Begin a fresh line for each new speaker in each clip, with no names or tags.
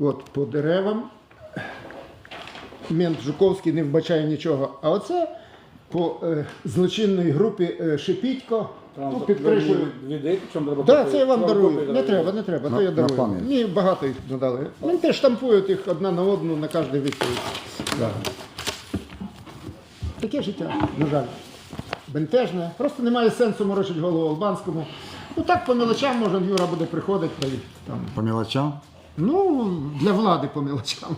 От по деревам. Мент Жуковський не вбачає нічого. А оце по е, злочинної групі е, Шипітько. Ну, під
треба
Так,
купити?
це я вам дарую. Не треба, не треба, то я дарую. Мені багато їх надали. Вони теж штампують їх одна на одну на кожну відповідь. Да. Таке життя, на жаль. Бентежне. Просто немає сенсу морочити голову албанському. Ну так по мелочам, може, Юра буде приходити та там.
По мелочам.
Ну, для влади по мелочам.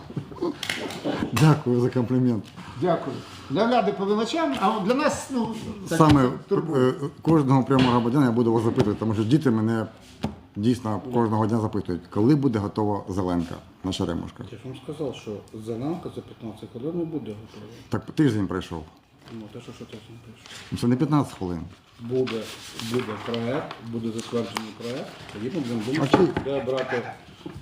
Дякую за комплімент.
Дякую. Для влади по мелочам, а для нас, ну, так,
Саме
турбує.
е, кожного прямого громадянина я буду вас запитувати, тому що діти мене дійсно кожного дня запитують, коли буде готова зеленка на Черемушках.
Я ж вам сказав, що зеленка за 15 хвилин не буде готова.
Так тиждень пройшов.
Ну, те, що що ти пишеш.
Ну, Це не 15 хвилин.
Буде, буде проект, буде затверджений проект, тоді ми будемо
Окей.
думати, де брати,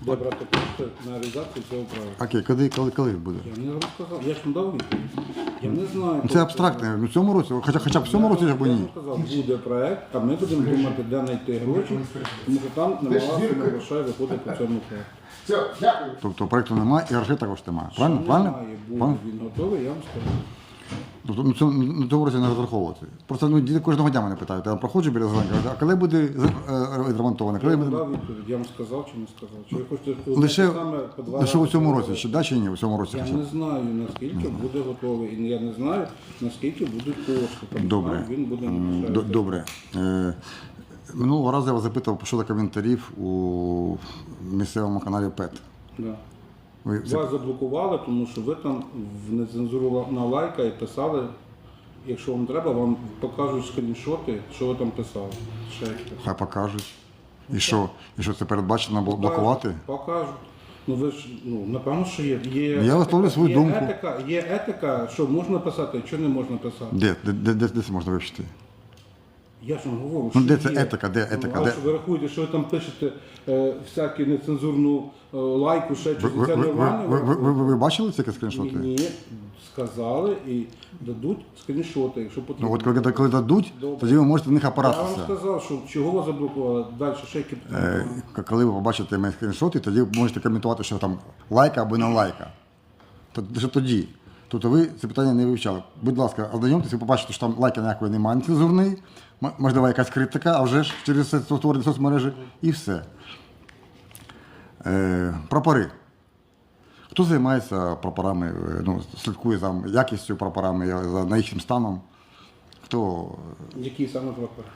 де брати кошти на реалізацію цього проекту.
Окей, коли, коли, коли буде?
Я не розказав, я ж не дав відповідь. Я не знаю.
Ну, Це абстрактне. Ну, в цьому році, хоча, хоча б в цьому році, або
Я
ні.
сказав, буде проект, а ми будемо думати, де знайти гроші, тому що там немає грошей виходить по цьому проекту.
Все, дякую.
Тобто проєкту немає і грошей також немає. Правильно? Правильно?
Немає, буде,
Правильно?
він готовий, я вам скажу.
Тобто ну, цьому, на цьому році не розраховувати. Просто ну, діти кожного дня мене питають, я проходжу біля зеленки, кажуть, а коли буде з- е. Коли
Я
буде...
дав відповідь, я вам сказав чи не сказав. Чи ви хочете
Лише,
саме по два
лише у цьому році, чи да, чи ні, у цьому році.
Я
хоча б?
не знаю, наскільки буде готовий, і я не знаю, наскільки будуть кошти. Там,
Добре.
Він буде
М, Добре. Е, Минулого разу я вас запитав щодо коментарів у місцевому каналі ПЕТ.
Да.
Ви
Вас заблокували, тому що ви там в нецензурована лайка і писали. Якщо вам треба, вам покажуть скріншоти, що ви там писали. Ще
хай покажуть. І що? І що це передбачено бл- блокувати?
Покажуть. Ну ви ж ну напевно, що є. є
Я висловлюю свою
є
думку.
Етика, є етика, що можна писати, що не можна писати.
Де, де, де, де це можна вивчити?
Я ж вам говорю, що Ну,
де це
є.
етика, де етика,
Ну, а
де?
що ви рахуєте, що ви там пишете е, всяку нецензурну е, лайку, ще
Ви,
щось,
ви,
це
ви, ви,
нормально?
ви, ви, ви, ви бачили ці скріншоти?
Ні, сказали і дадуть скріншоти, якщо потрібно.
Ну, от коли, коли дадуть,
Добре.
тоді ви можете в них
Я вам сказав, що чого вас заблокували, далі ще які
Е, к- коли ви побачите мої скріншоти, тоді ви можете коментувати, що там лайка або не лайка. То- Що тоді? Тобто ви це питання не вивчали. Будь ласка, ознайомтеся, ви побачите, що там лайка ніякої немає нецензурної, м- можливо, якась критика, а вже ж через це створені соцмережі і все. Е, прапори. Хто займається прапорами, е, ну, слідкує за якістю прапорами, за на їхнім станом? Хто?
які саме прапори?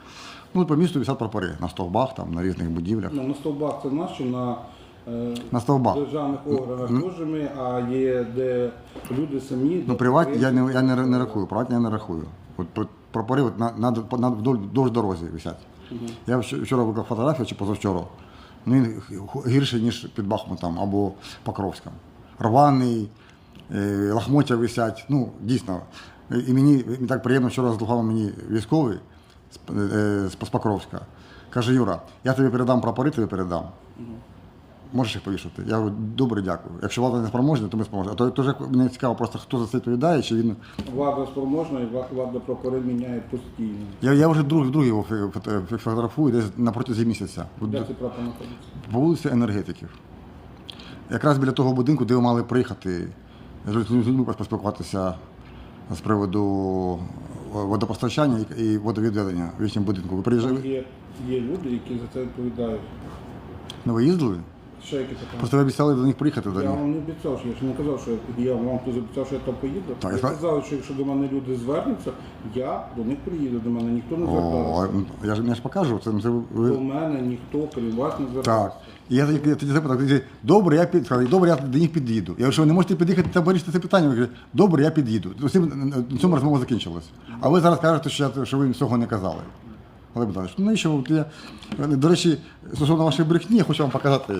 Ну, по місту висять прапори на стовбах, там, на різних будівлях.
Ну, на стовбах це наші, на е,
На стовбах.
державних органах теж ми, а є де люди самі.
Ну, приватні я не, я не, не рахую, приватні я не рахую. От пр- прапори от на, на, на, вдоль, вдовж дорозі висять. Я вч- вчора виклав фотографію чи позавчора. Ну, він г- гірший, ніж під Бахмутом або Покровськом. Рваний, е, лахмоття висять. Ну, дійсно. І мені, мені так приємно, вчора зателефонував мені військовий з, е, з Покровська. Каже, Юра, я тобі передам прапори, тобі передам. Можеш їх повішати? Я говорю, добре, дякую. Якщо влада не спроможна, то ми зможемо. А то теж мені цікаво, просто хто за це відповідає, чи він.
Влада спроможна і вла- влада прапори міняє постійно.
Я, я вже друг, другий його фотографую десь на протязі місяця.
Де цей прапор знаходиться?
По вулиці енергетиків. Якраз біля того будинку, де ви мали приїхати з людьми поспілкуватися з приводу водопостачання і і водовідведення в їхньому будинку. Ви приїжджали?
Є, є люди, які за це відповідають.
Ну, ви їздили?
Ще які питання?
Просто ви обіцяли до них приїхати до
Я
них.
вам не обіцяв, що я ж не казав, що я вам хтось обіцяв, що я там поїду.
Так,
я
я-
сказав, що якщо до мене люди звернуться, я до них приїду. До мене ніхто не
О,
звертався.
а я ж я ж покажу. Це, це ви,
До мене ніхто, крім вас, не звертався.
Так. І я, тоді- я тоді запитав, тоді, добре, я під, сказали, добре, я до них під'їду. Я що ви не можете під'їхати та вирішити це питання. Ви кажете, добре, я під'їду. На цьому розмова закінчилась. А ви зараз кажете, що, я, що ви цього не казали. Олег Богданович, ну і що, от я, до речі, стосовно вашої брехні, я хочу вам показати.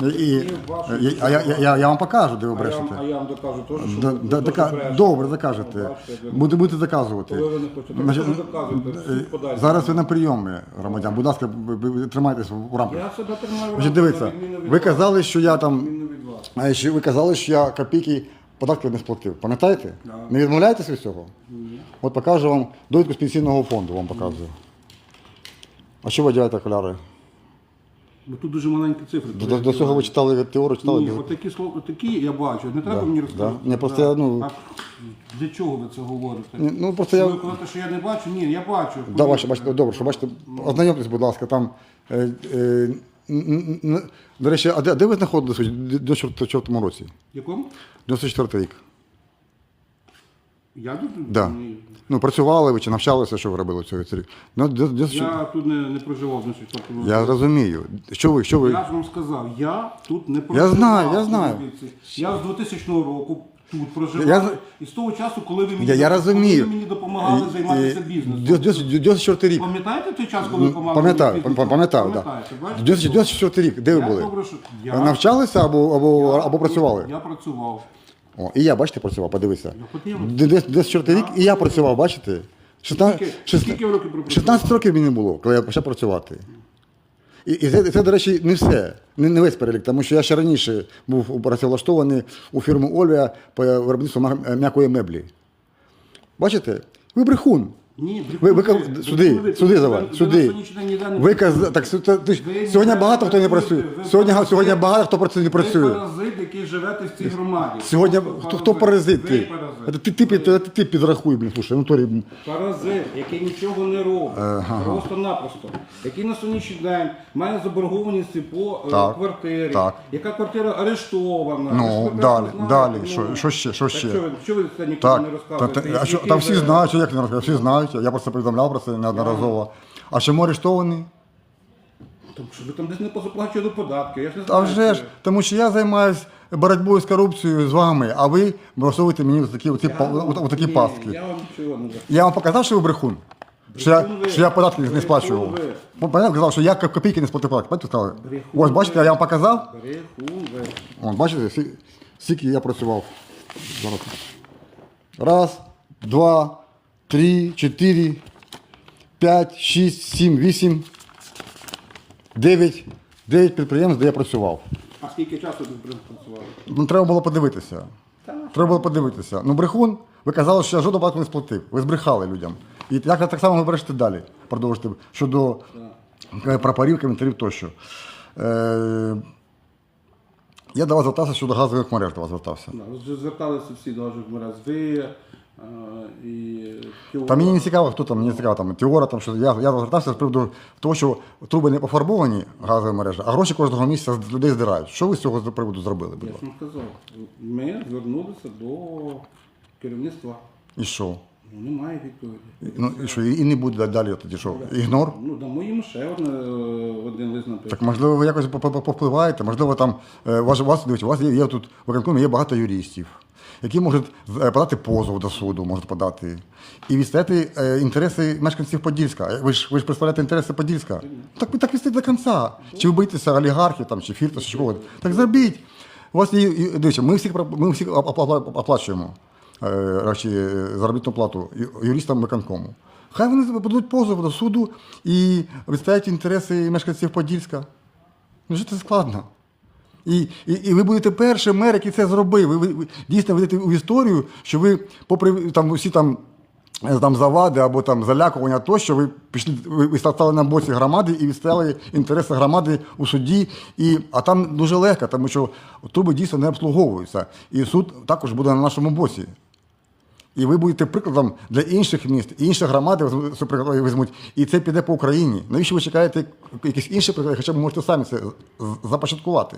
Та
І,
вашої
я, а я, я, я, я вам покажу, де ви
А я, вам- а я вам докажу теж, що
Да,
ви
да, дока-
брешете.
добре, докажете.
Бачите, ви-
Будете, будете доказувати.
Коли ви не хочете,
Значить,
ви доказуєте? В суд подальше.
Зараз ви на прийомі, громадян. Будь ласка, ви- ви- ви тримайтесь в рамках.
Я себе тримаю в
Значить,
рамках,
дивіться,
на відміну від
ви
вас.
казали, що я
На
там.
відміну від вас.
А ще ви казали, що я копійки податки не сплатив. Пам'ятаєте? Не відмовляєтесь від цього? От покажу вам довідку з пенсійного фонду, вам показую. А що ви одягаєте окуляри?
Бо тут дуже маленькі цифри.
До, до, до цього ви читали теорію, читали?
Ні,
без-
отакі слова, такі я бачу. Не треба
Да,
мені
да.
розказувати.
Ні, просто я, ну-
А для чого ви це говорите?
Ні, ну, просто я-
Ви кажете, що я не бачу? Ні, я бачу.
Да, бачите, бачите, добре, що бачите, ознайомтесь, будь ласка, там. Е, е, н- н- до речі, а де, де ви знаходилися до 94 році?
В Якому?
94 рік.
Я тут?
Да.
Ні.
Ну, працювали ви чи навчалися, що ви робили цей рік? Ну, де- де- що-
Я тут не, не проживав, значить, тобто.
Я розумію. Що ви, що ви?
Я ж вам сказав, я тут не проживав.
знаю, я знаю.
Я з 2000 року тут проживав.
Я
І з того часу, коли ви мені,
Я, я
коли ви мені допомагали займатися бізнесом.
94 рік.
Пам'ятаєте той час, коли ви допомагали
Пам'ятаю,
мені бізнесом?
пам'ятаю, так.
Пам'ятаєте, бачите?
94 рік, де ви
Я
були?
добре, що- я-
Навчалися або, або,
Я-
або працювали?
Я працював.
О, і я, бачите, працював, подивися.
Десь, подивився.
Де- де- 94 рік, і я працював, бачите? 16,
Скільки-
16
скільки ви років пропрацювали?
16 років мені було, коли я почав працювати. І, і це, це, до речі, не все, не, не весь перелік, тому що я ще раніше був працевлаштований у фірму Ольвія по виробництву м'я- м'якої меблі. Бачите? Ви брехун.
Ні,
Ви, ви, кав-
ви.
сюди,
Брехун ви.
сюди
Ви-
давай,
ви
сюди.
ніде не
Ви каз... так, сю- та- ти ж-
Ви
сьогодні
ніде
багато хто не
працюєте,
працює.
ви
Сьогодні,
паразит.
сьогодні багато хто працює, не
Ви
працює.
паразит, який живете в цій громаді.
Сьогодні
Просто
хто, хто паразит?
Ви
Ти?
паразит.
Ти, ти, ти, ти, ти підрахуй, блін, слушай, ну Торі, блін.
Паразит, який нічого не робить, просто-напросто, який на сьогоднішній день має заборгованості по е,
Так,
квартирі,
так.
яка квартира арештована.
Ну,
Ви ж прекрасно
далі,
знаєте,
далі.
ну.
Що- що ще, що
Так
ще?
Що ви, що ви це ніколи
Так,
не
та,
розказуєте?
та, а що, там всі
ви-
знають, що як не розказав, всі знають, я просто повідомляв про це неодноразово. А чому арештований?
Тому що ви там десь не позаплачували податки, я ж не
А
знаю.
вже ж, тому що я займаюся боротьбою з корупцією з вами, а ви влаштовуєте мені такі, оці, па- от- от такі
Ні,
пастки.
Я вам нічого не
Я вам показав, що ви брехун? Що я,
Брехун ви.
що я податки не сплачував. Понятно, казав, що я коп- копійки не сплатив податки. Бачите, сказали?
Брехун
Ось, бачите, я вам показав.
Брехун ви.
Бачите, сі- скільки я працював. Зараз. Раз, два, три, чотири, п'ять, шість, сім, вісім, дев'ять. Дев'ять підприємств, де я працював.
А скільки часу ви працювали?
Ну, треба було подивитися. Треба було подивитися. Ну, брехун, ви казали, що я жодного податку не сплатив. Ви збрехали людям. І як так само ви брешете далі, продовжите щодо е, прапорів, коментарів тощо. Е, я до вас звертався щодо газових мереж, до вас звертався.
Да, вже зверталися всі до ваших мерез. Ви і
Та мені не цікаво, хто там, мені цікаво там теора, там що я, я звертався з приводу того, що труби не пофарбовані газові мережі, а гроші кожного місяця з людей здирають. Що ви з цього приводу зробили? Будь
Я вам сказав, ми звернулися до керівництва.
І що?
Ну, немає відповіді.
Ну і що, і не буде далі тоді що? Ігнор?
Ну, дамо їм ще одне, е, один лист написати.
Так можливо, ви якось по- по- повпливаєте, можливо, там е, у вас, у вас, дивіться, у вас є, є тут в виконкомі є багато юристів, які можуть е, подати позов до суду, можуть подати. І відстояти інтереси мешканців Подільська. Ви ж ви ж представляєте інтереси Подільська. Так ви так відстоїте до кінця. Чи ви боїтеся олігархів там, чи фіртас, чи кого. Так зробіть. У вас є, дивіться, ми всіх ми всіх оп- оп- оплачуємо заробітну плату юристам виконкому. Хай вони подадуть позов до суду і відстоять інтереси мешканців Подільська. Ну, що це складно. І, і, і ви будете першим мер, який це зробив. Ви, ви, дійсно вийдете в історію, що ви, попри там усі там, е, там завади або там залякування, тощо, ви пішли, ви стали на боці громади і відстояли інтереси громади у суді. І, а там дуже легко, тому що труби дійсно не обслуговуються. І суд також буде на нашому боці. І ви будете прикладом для інших міст, і інші громади візьмуть- і це піде по Україні. Навіщо ви чекаєте якісь інші приклади, хоча б можете самі це започаткувати?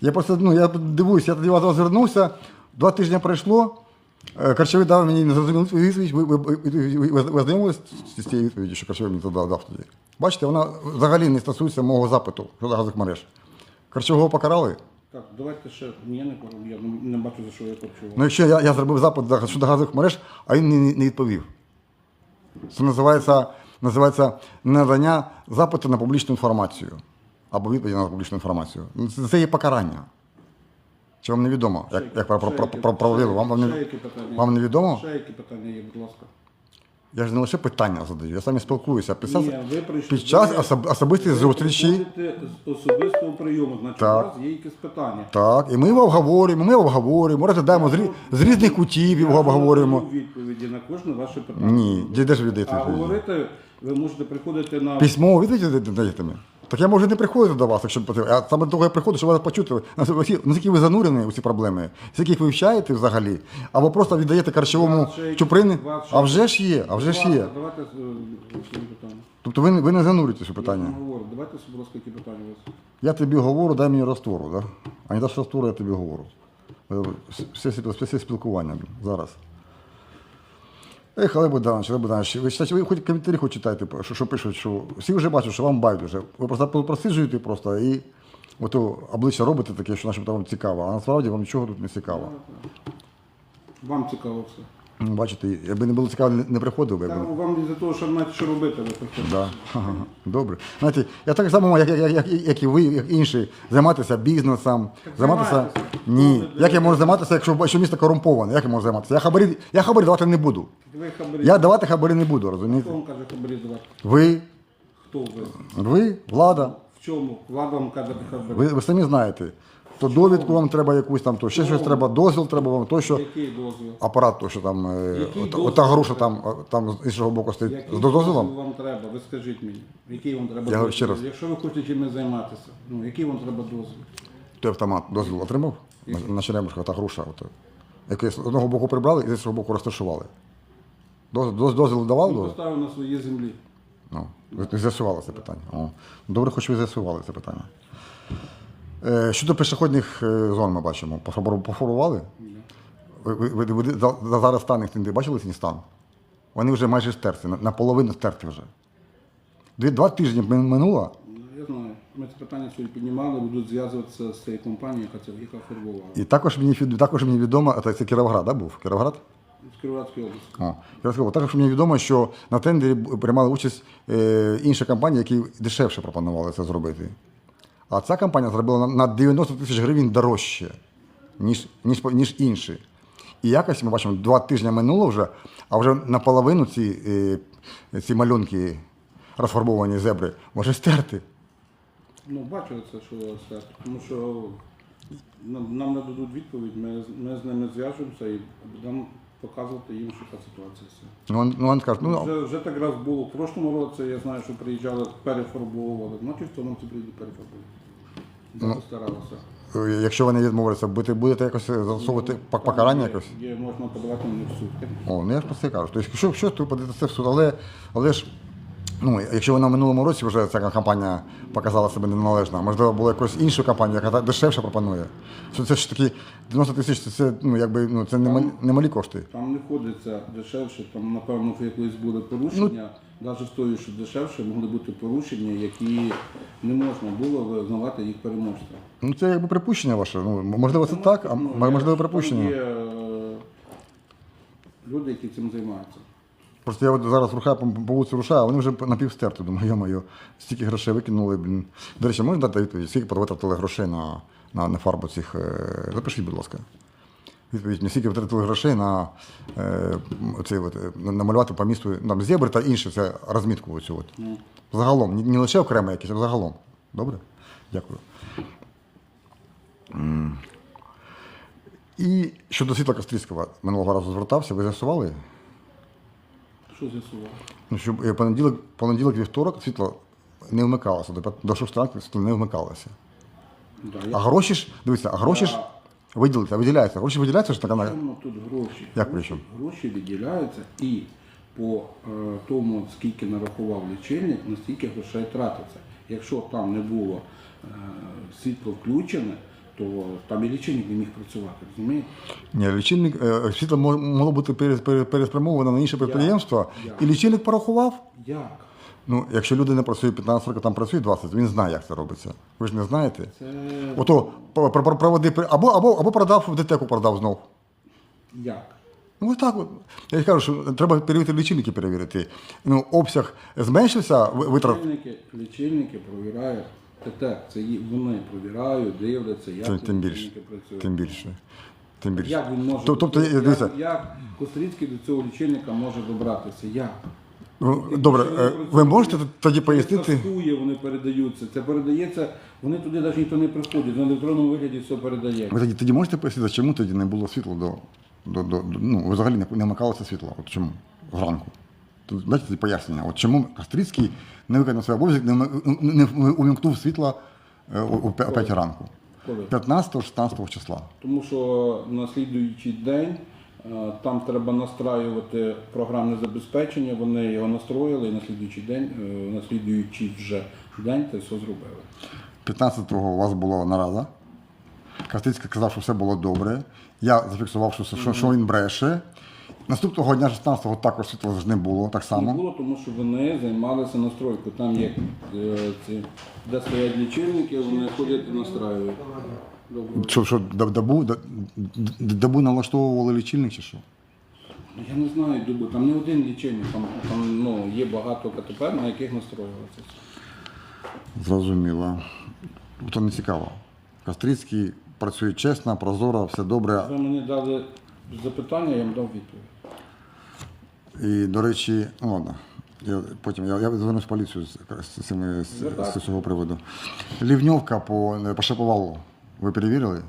Я просто ну, я дивуюся, я тоді вас звернувся, два тижні пройшло. е, дав мені незрозумілу відповідь. Ви, ви, ви, ви, ви, знайомились з цією відповіддю, що Карчевий мені тоді дав тоді? Бачите, вона взагалі не стосується мого запиту щодо газових мереж. Карчового покарали?
Так, давайте ще. Ні, я не пору, я не, не бачу, за що я почув.
Ну, якщо я, я зробив запит за- щодо газових мереж, а він не, не відповів. Це називається, називається надання запиту на публічну інформацію. Або відповіді на публічну інформацію. Ну, Це, це є покарання. Чи вам не відомо? Як, як про, про, про, про, правовіло? Вам, вам,
Ще які питання?
вам не відомо?
Ще які питання є, будь ласка.
Я ж не лише питання задаю, я сам і спілкуюся. Під час,
Ні, ви прийшли-
під час
ви-
особ, особистих
Ви
зустрічей.
приходите з особистого прийому, значить
Так.
у вас є якісь питання.
Так, і ми його обговорюємо, ми його обговорюємо, розглядаємо з, рі- з різних кутів його обговорюємо.
Я відповіді на кожне ваше питання.
Ні, де, де ж ви
А говорити ви можете приходити на
Письмо відповіді даєте мені? Так я можу не приходити до вас, якщо потрібно. А саме того я приходжу, щоб вас почути. Наскільки ви занурені у ці проблеми, скільки їх ви вивчаєте взагалі, або просто віддаєте карчовому чуприни. А вже ж є, а вже ж є.
Давайте е, питання.
Тобто ви, не- ви не занурюєтесь у питання.
вам говорю, давайте, будь ласка, які питання у вас.
Я тобі говорю, дай мені розтвору, да? а не даш розтвору, я тобі говорю. Е, Все, все, все спілкування зараз. Ех, але Богданович, але Богданович, ви ви хоч коментарі хоч читайте, що, що пишуть, що всі вже бачать, що вам байдуже. Ви просто просиджуєте просто і ото обличчя робите таке, що начебто вам цікаво, а насправді вам нічого тут не цікаво.
Вам цікаво все.
Бачите, якби не було цікаво, не, приходив би.
Та, вам із-за того, що знаєте, що робити, ви приходите.
Да. Ага. Добре. Знаєте, я так само, як, як, як, як і ви, як інші, займатися бізнесом, займатися. Ні. Як я можу займатися, якщо, якщо місто корумповане? Як я можу займатися? Я хабарі, я хабарі давати не буду.
Ви хабарі.
Я давати хабарі не буду, розумієте?
Хто вам каже хабарі давати?
Ви,
Хто ви?
ви, влада,
В чому? Влада вам каже хабарі.
ви, ви самі знаєте. То довідку вам треба якусь там, то ще щось треба, дозвіл треба вам, то що.
Який дозвіл?
Апарат, то що там, е,
Який
от-
дозвіл?
ота груша там, е, там з іншого боку стоїть.
Який
З дозволом?
дозвіл вам треба? Ви скажіть мені. Який вам треба
Я говорю
дозвіл?
ще раз.
Якщо ви хочете чимось займатися, ну який вам треба дозвіл?
Той автомат дозвіл отримав на, на Черемушка, та груша. От, який з одного боку прибрали і з іншого боку розташували. Доз, доз, дозвіл давав
Він
дозвіл?
поставив на своїй землі.
Ну, ви з'ясували це питання. О. Добре, хоч ви з'ясували це питання. Е, щодо пішохідних е, зон ми бачимо. Пофарбували? Ви, ви, ви, за, за зараз стан їх не бачили їхній стан? Вони вже майже стерті, на- наполовину стерті вже. Дві, два тижні мин- минуло,
Ну, Я знаю. Ми це питання сьогодні піднімали, будуть зв'язуватися з цією компанією, яка це яка фарбувала.
і також мені, фід- також мені відомо, це, це Кіровоград, да, був? Кіровоград?
З Кіровоградської області.
О, я також мені відомо, що на тендері б- приймали участь е, інші компанії, які дешевше пропонували це зробити. А ця компанія зробила на, на 90 тисяч гривень дорожче, ніж, ніж, ніж інші. І якось ми бачимо, два тижні минуло вже, а вже наполовину ці, е, ці малюнки розфарбовані зебри може стерти.
Ну, бачили це, що це. Тому що нам, нам нададуть відповідь, ми, ми з ними зв'яжемося і будемо показувати їм, що така ситуація.
Ну, ну, він каже, ну,
Вже, вже так раз було в прошлому році, я знаю, що приїжджали, перефарбовували. Значить, в тому це прийдуть перефарбовувати.
Ну.
Я
е, якщо вони відмовляться, будете, будете якось застосовувати пак- покарання якось?
Є, можна подавати мені в суд.
О, ну я ж про це кажу. Тобто, що, що то подати це в суд, але, але ж, ну, якщо вона в минулому році вже ця компанія показала себе неналежно, можливо, була якась інша компанія, яка дешевше пропонує. Що це ж таки 90 тисяч, це, це, ну, якби, ну, це немалі, немалі кошти.
Там не ходиться дешевше, там, напевно, якось були порушення. Навіть з тою, що дешевше, могли бути порушення, які не можна було визнавати їх переможцем.
Ну, це якби припущення ваше. Ну, можливо, це так, а
Ну, я-
можливо,
там
припущення.
Є е, люди, які цим займаються.
Просто я от зараз рухаю по, по вулиці рушаю, а вони вже напівстерти. Думаю, йо-моє, стільки грошей викинули. Блін. До речі, можна дати відповідь, скільки витратили грошей на, на, на фарбу цих. е, Запишіть, будь ласка. Відповідь, скільки витратили грошей на е, оцей от, е, намалювати по місту там, зебри та інше, це розмітку оцю от. Загалом, не, не лише окремо якісь, а загалом. Добре? Дякую. І щодо світла Кострицького, минулого разу звертався, ви з'ясували?
Що з'ясував?
Ну, щоб е, понеділок, понеділок, вівторок світло не вмикалося, до, п'ят- до 6 ранку світло не вмикалося.
Да,
А
я
гроші ж, дивіться, а гроші ж виділиться, виділяються. Гроші виділяються ж така на.
Причому тут гроші.
Як
гроші,
причому?
гроші виділяються і по е, тому, скільки нарахував лічильник, настільки грошей тратиться. Якщо там не було е, світло включене, то там і лічильник не міг працювати, розумієте?
Ні, лічильник, е, світло мо- могло бути пере- пере- переспрямовано на інше підприємство, і лічильник порахував.
Як?
Ну, якщо людина працює 15 років, там працює 20, він знає, як це робиться. Ви ж не знаєте.
Це
Ото про- про- проводи при- або, або, або продав в дитеку продав знов.
як?
Ну, ось так от. Я ж кажу, що треба перевірити лічильники перевірити. Ну, обсяг зменшився, ви- витрат.
Лічильники, лічильники провіряють. ТТ, це ї- вони провіряють, дивляться, як
Тим, тим більше.
лічильники працюють.
Тим більше. Тим більше.
Як він може
Тоб- Тобто, дивіться,
як, як Кострицький до цього лічильника може добратися? Як?
ну, добре,
Якщо
е,
вони
ви
працюють,
можете тоді пояснити?
Кастує вони передаються. Це передається, вони туди навіть ніхто не приходить, на електронному вигляді все передається.
Ви тоді, тоді можете пояснити, чому тоді не було світла до. до, до, до ну, взагалі не, не вмикалося світло? От чому? Зранку. Тут бачите пояснення. От чому Кастрицький не виконав свій обов'язок, не, не, увімкнув світло е, о, о 5 ранку. 15-16 числа.
Тому що на слідуючий день е, там треба настраювати програмне забезпечення. Вони його настроїли і на слідуючий день, е, на слідуючий вже день це все зробили.
15-го у вас була нарада. Кастицький сказав, що все було добре. Я зафіксував, що, що, що він бреше. Наступного дня 16-го також світла ж не було, так само.
Не було, тому що вони займалися настройкою. Там є е, ці, де стоять лічильники, вони ходять і настраюють. Добре.
Що, що доб- добу, д- д- добу налаштовували лічильник чи що?
Ну, Я не знаю, Дубу, там не один лічильник, там, там ну, є багато КТП, на яких настроювали це. все.
Зрозуміло. То не цікаво. Кастрицький працює чесно, прозоро, все добре.
Ви мені дали запитання, я вам дав відповідь.
І, до речі, ну ладно. Я, потім я, я звернусь в поліцію з, з, цими- з, з цього приводу. Лівньовка по, по Шаповалу. Ви перевірили?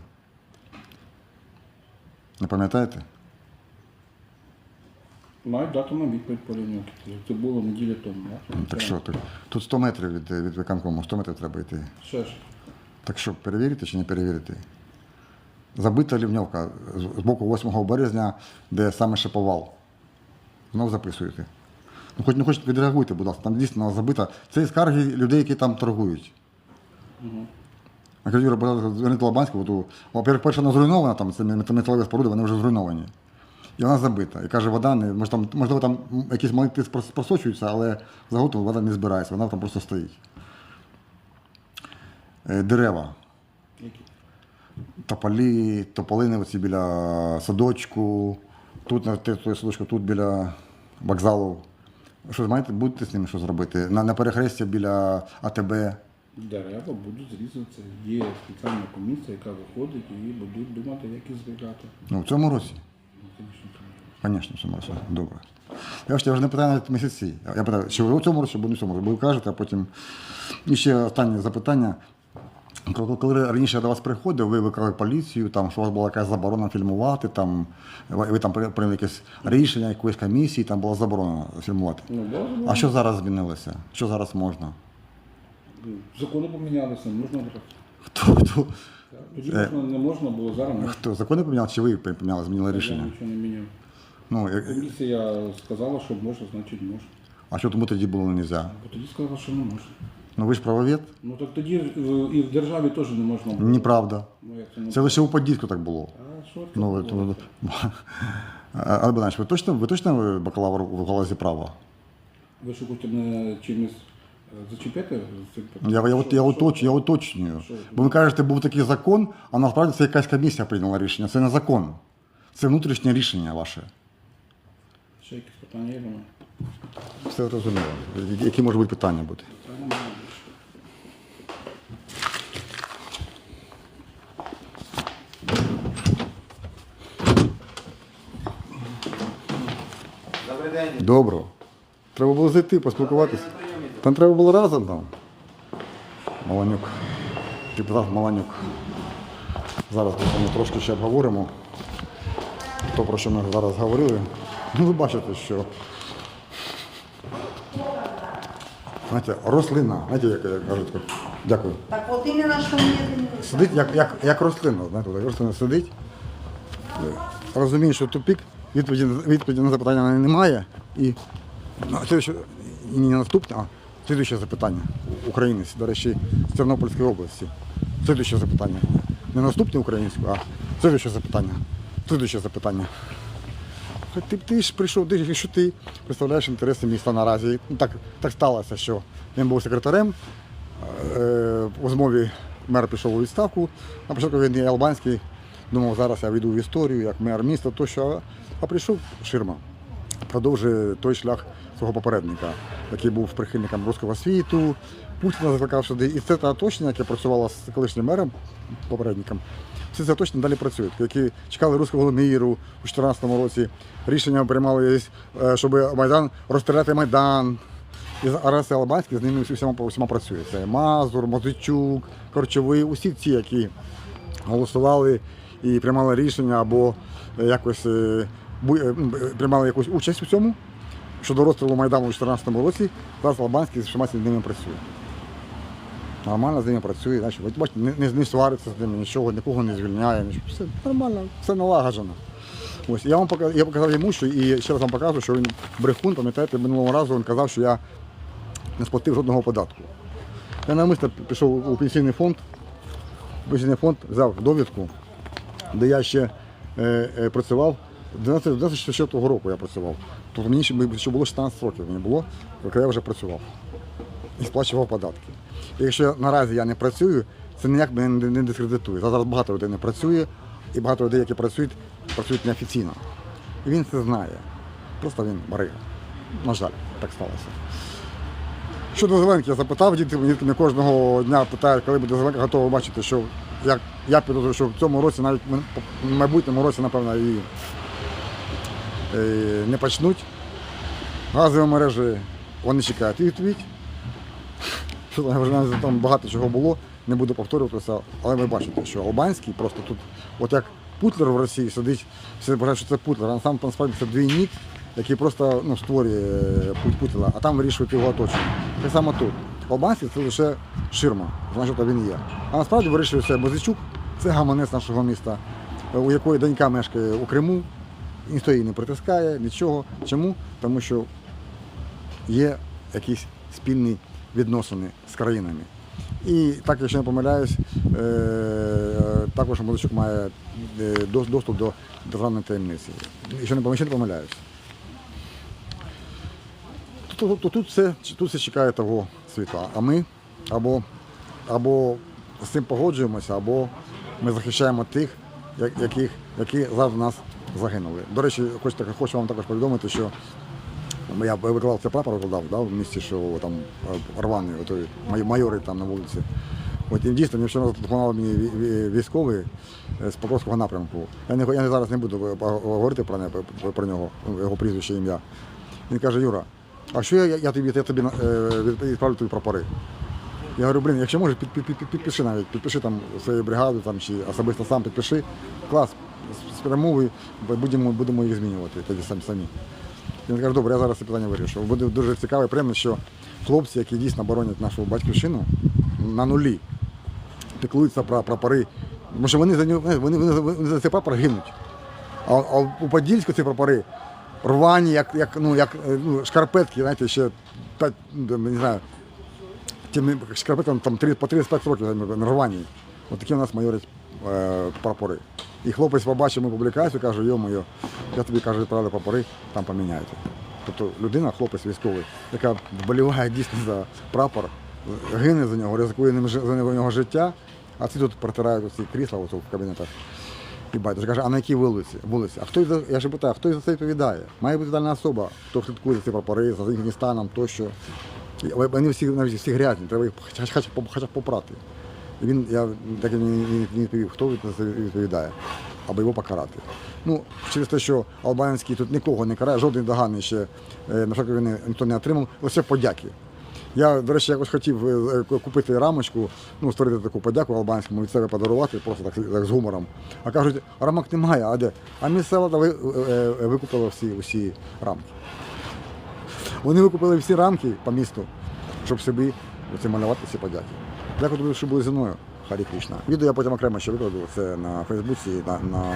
Не пам'ятаєте?
Маю дати на відповідь по лінійки. Це було неділя тому. да?
Так що, так, тут 100 метрів від, від виконкому, 100 метрів треба йти.
Ще ж.
Так що, перевірити чи не перевірити? Забита лівньовка з з боку 8 березня, де саме Шаповал. Знов записуєте. Ну, хоч не хочете, відреагуйте, будь ласка, там дійсно забита. Це скарги людей, які там торгують. А кажу, Юра, Лобанську, бо, во-первых, перша вона зруйнована, там це мет- металеві споруди, вони вже зруйновані. І вона забита. І каже, вода не, може, там, можливо, там якісь маленькі прос- просочуються, але заготову вода не збирається, вона там просто стоїть. Е, Дерева. Тополі, тополини оці біля садочку, тут на той садочку, тут біля вокзалу. Що знаєте, будете з ними що зробити? На, на перехресті біля АТБ.
Дерева будуть зрізатися. Є спеціальна комісія, яка виходить і будуть думати, як їх зберігати.
Ну, в цьому році.
Ну, звісно,
в цьому році. Добре. Я ж я вже не питаю навіть місяці. Я питаю, чи ви у цьому році, або не в цьому році. Бо ви кажете, а потім. І ще останнє запитання. Коли- Коли раніше до вас приходив, ви викликали поліцію, там, що у вас була якась заборона фільмувати, там, ви ви там прийняли якесь рішення якоїсь комісії, там була заборона фільмувати.
Ну, да,
А що зараз змінилося? Що зараз можна?
Закони помінялися, можна брати.
Хто, хто,
Тоді
Е.
можна, не можна було, зараз можна.
хто закони поміняли, чи ви поміняли, змінили
Я
рішення?
нічого не міняв.
Ну, як-
Комісія сказала, що можна, значить можна.
а що тому тоді було не можна?
Бо тоді сказала, що не можна.
Ну ви ж правовед?
Ну так тоді е, і в державі теж не можна було.
Неправда.
Ну, як це не
Це лише у Подільську так було.
А що це
Ну, ви,
було?
ви, Але Богданович, ви точно, ви точно бакалавр в галузі права?
Ви що хочете мене чимось е, зачепити?
Я, я, от- я, уточ, я уточнюю.
Що?
Бо ви кажете, був такий закон, а насправді це якась комісія прийняла рішення. Це не закон. Це внутрішнє рішення ваше.
Ще якісь питання є?
Все зрозуміло. Які можуть бути питання бути?
Та немає більше.
Добрий день.
Добро. Треба було зайти, поспілкуватися. Там треба було разом там. Маланюк. Депутат Маланюк. Зараз ми трошки ще обговоримо. То, про що ми зараз говорили. Ну, ви бачите, що. Знаєте, рослина, знаєте, як, кажуть, так, дякую.
Так вот именно что мне это
Сидить як, як, як рослина, знаєте, як рослина сидить. Розуміє, що тупік, відповіді, відповіді на запитання немає. І, не наступне, а слідуюче запитання. Українець, до речі, з Тернопільської області. Слідуюче запитання. Не наступне українське, а слідуюче запитання. Слідуюче запитання. Ти, ти ж прийшов, ти, якщо ти представляєш інтереси міста наразі. Ну, так, так сталося, що він був секретарем. Е, у змові мер пішов у відставку. На початку війни Албанський думав, зараз я війду в історію як мер міста, тощо. А прийшов Ширма. Продовжує той шлях свого попередника, який був прихильником руського світу. Путіна закликав сюди. І це та оточення, яке працювало з колишнім мером, попередником. Все це точно далі працюють, які чекали руського міру у 2014 році. Рішення приймали, е, щоб Майдан розстріляти Майдан. І зараз Албанський з ними всіма, всіма працює. Це Мазур, Мозичук, Корчовий, усі ці, які голосували і приймали рішення або якось е, приймали якусь участь у цьому. щодо розстрілу Майдану у 2014 році, зараз Албанський з всіма з ними працює. Нормально з ними працює, бачите, не, не, не свариться з ними, нічого, нікого не звільняє, нічого. все нормально, все налагоджено. Ось, я вам показав, я показав йому, що і ще раз вам показую, що він брехун, пам'ятаєте, минулого разу він казав, що я не сплатив жодного податку. Я навмисно пішов у пенсійний фонд, пенсійний фонд взяв довідку, де я ще е, е, працював. 12 94 року я працював. Тобто мені ще, було 16 років, мені було, коли я вже працював і сплачував податки. І якщо наразі я не працюю, це ніяк мене не, дискредитує. Зараз багато людей не працює, і багато людей, які працюють, працюють неофіційно. І він це знає. Просто він барига. На жаль, так сталося. Щодо Зеленки, я запитав діти, діти мене кожного дня питають, коли буде Зеленка, готовий бачити, що як я підозрюю, що в цьому році, навіть в майбутньому році, напевно, і не почнуть. Газові мережі вони чекають відповідь. Вже там багато чого було, не буду повторюватися, але ви бачите, що Албанський просто тут, от як Путлер в Росії сидить, всі вважають, що це Путлер, а сам насправді це двійник, який просто ну, створює е, путь Путіна, а там вирішують його оточення. Так само тут. Албанський це лише ширма, значить він є. А насправді вирішується Мозичук, це гаманець нашого міста, у якої донька мешкає у Криму, ніхто її не притискає, нічого. Чому? Тому що є якісь спільні відносини з країнами. І так, якщо не помиляюсь, е, також Мозичук має е, доступ до державної таємниці. Якщо не, пом- не помиляюсь. То, то тут, все, тут все чекає того світла. А ми або, або з цим погоджуємося, або ми захищаємо тих, яких, які в нас загинули. До речі, хочу, хочу вам також повідомити, що я викладав це прапор викладав да, в місті, що там рваний, отой, майори там на вулиці. От і дійсно, мені вчора зателефонував мені ві- ві- військовий е, з Покровського напрямку. Я, не, я зараз не буду е, говорити про, про нього, його прізвище ім'я. Він каже, Юра, а що я, я тобі, я тобі е, відправлю тобі прапори? Я говорю, блін, якщо можеш, під, під, під, підпиши навіть, підпиши там свою бригаду там, чи особисто сам підпиши. Клас, с- спрямовуй, будемо, будемо їх змінювати тоді самі. Він каже, добре, я зараз це питання вирішу. Буде дуже цікаво і приємно, що хлопці, які дійсно боронять нашу батьківщину, на нулі піклуються про прапори. Тому що вони за вони, вони, вони за цей прапор гинуть. А, а у Подільську ці прапори рвані, як, як, ну, як ну, шкарпетки, знаєте, ще ну, не знаю, тими шкарпетками там по 35 років рвані. От такі у нас майорять е, прапори. І хлопець побачив мою публікацію, каже, йо-моє, я тобі кажу, відправили прапори, там поміняйте. Тобто людина, хлопець військовий, яка вболіває дійсно за прапор, гине за нього, ризикує ним за нього життя, а ці тут протирають ці крісла ось в кабінетах. І батюшка каже, а на якій вулиці? вулиці? А хто я ж питаю, хто за це відповідає? Має бути дальна особа, хто слідкує за ці прапори, за їхнім станом тощо. Вони всі навіть всі грязні, треба їх хоча б попрати. Він, я так і не, відповів, хто відповідає, або його покарати. Ну, через те, що Албанський тут нікого не карає, жодної догани ще е, на початку війни ніхто не отримав, лише подяки. Я, до речі, якось хотів е, е, купити рамочку, ну, створити таку подяку албанському, від себе подарувати, просто так, так з гумором. А кажуть, рамок немає, а де? А місцева е, викупила всі, всі рамки. Вони викупили всі рамки по місту, щоб собі малювати ці подяки. Дякую, тобі, що були зі мною. Харі Кришна. Відео я потім окремо ще викладу. Це на Фейсбуці, на, на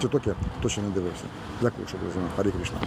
Тіктокі, Точно не дивився. Дякую, що були зі мною. Харі Кришна.